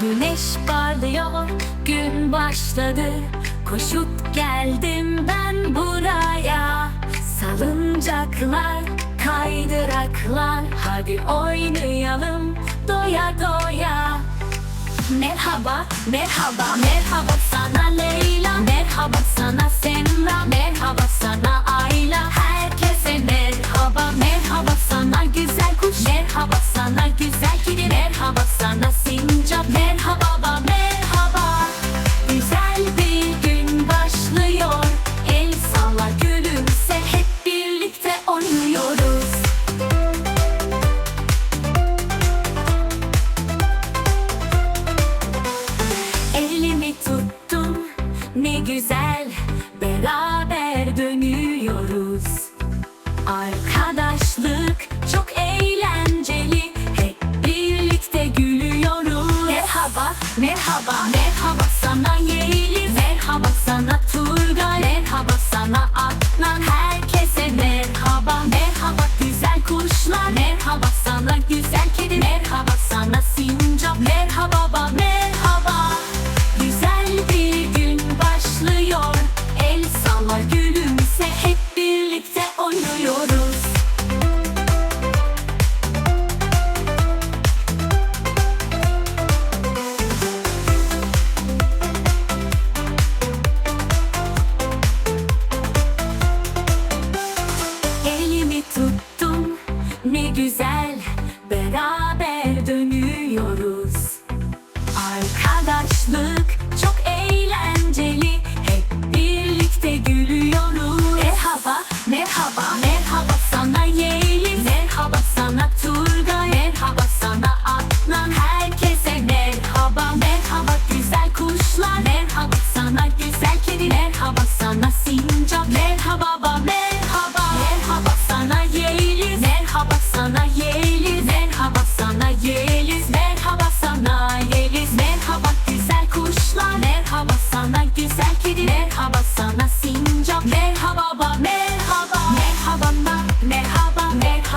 Güneş parlıyor, gün başladı. Koşup geldim ben buraya. Salıncaklar, kaydıraklar. Hadi oynayalım doya doya. Merhaba, merhaba, merhaba sana. Ne güzel beraber dönüyoruz. Arkadaşlık çok eğlenceli. Hep birlikte gülüyoruz. Merhaba, merhaba, merhaba. Sana yeğenim tuttum. Ne güzel beraber.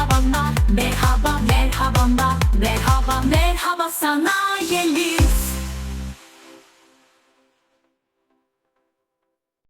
merhabana Merhaba merhabana Merhaba merhaba sana gelin